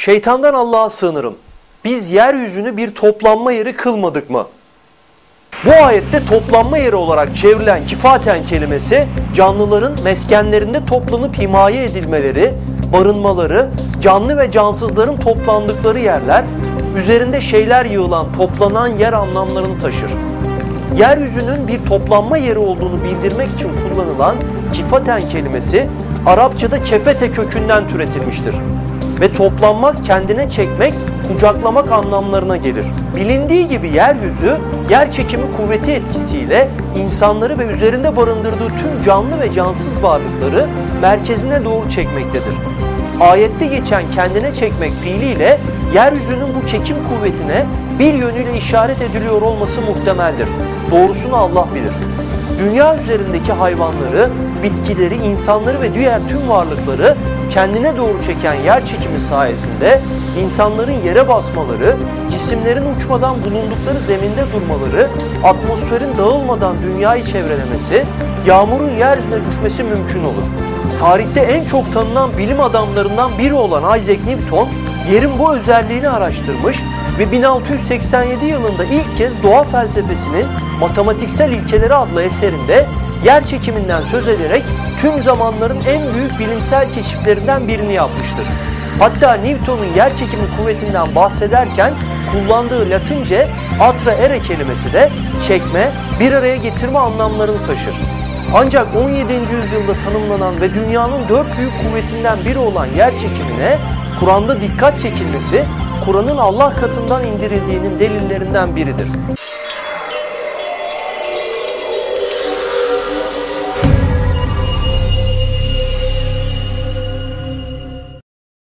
Şeytandan Allah'a sığınırım. Biz yeryüzünü bir toplanma yeri kılmadık mı? Bu ayette toplanma yeri olarak çevrilen kifaten kelimesi canlıların meskenlerinde toplanıp himaye edilmeleri, barınmaları, canlı ve cansızların toplandıkları yerler, üzerinde şeyler yığılan toplanan yer anlamlarını taşır. Yeryüzünün bir toplanma yeri olduğunu bildirmek için kullanılan kifaten kelimesi Arapçada kefete kökünden türetilmiştir ve toplanmak, kendine çekmek, kucaklamak anlamlarına gelir. Bilindiği gibi yeryüzü yer çekimi kuvveti etkisiyle insanları ve üzerinde barındırdığı tüm canlı ve cansız varlıkları merkezine doğru çekmektedir. Ayette geçen kendine çekmek fiiliyle yeryüzünün bu çekim kuvvetine bir yönüyle işaret ediliyor olması muhtemeldir. Doğrusunu Allah bilir. Dünya üzerindeki hayvanları, bitkileri, insanları ve diğer tüm varlıkları kendine doğru çeken yer çekimi sayesinde insanların yere basmaları, cisimlerin uçmadan bulundukları zeminde durmaları, atmosferin dağılmadan dünyayı çevrelemesi, yağmurun yeryüzüne düşmesi mümkün olur. Tarihte en çok tanınan bilim adamlarından biri olan Isaac Newton, yerin bu özelliğini araştırmış ve 1687 yılında ilk kez doğa felsefesinin Matematiksel İlkeleri adlı eserinde yer çekiminden söz ederek tüm zamanların en büyük bilimsel keşiflerinden birini yapmıştır. Hatta Newton'un yer çekimi kuvvetinden bahsederken kullandığı Latince atra ere kelimesi de çekme, bir araya getirme anlamlarını taşır. Ancak 17. yüzyılda tanımlanan ve dünyanın dört büyük kuvvetinden biri olan yer çekimine Kur'an'da dikkat çekilmesi, Kur'an'ın Allah katından indirildiğinin delillerinden biridir.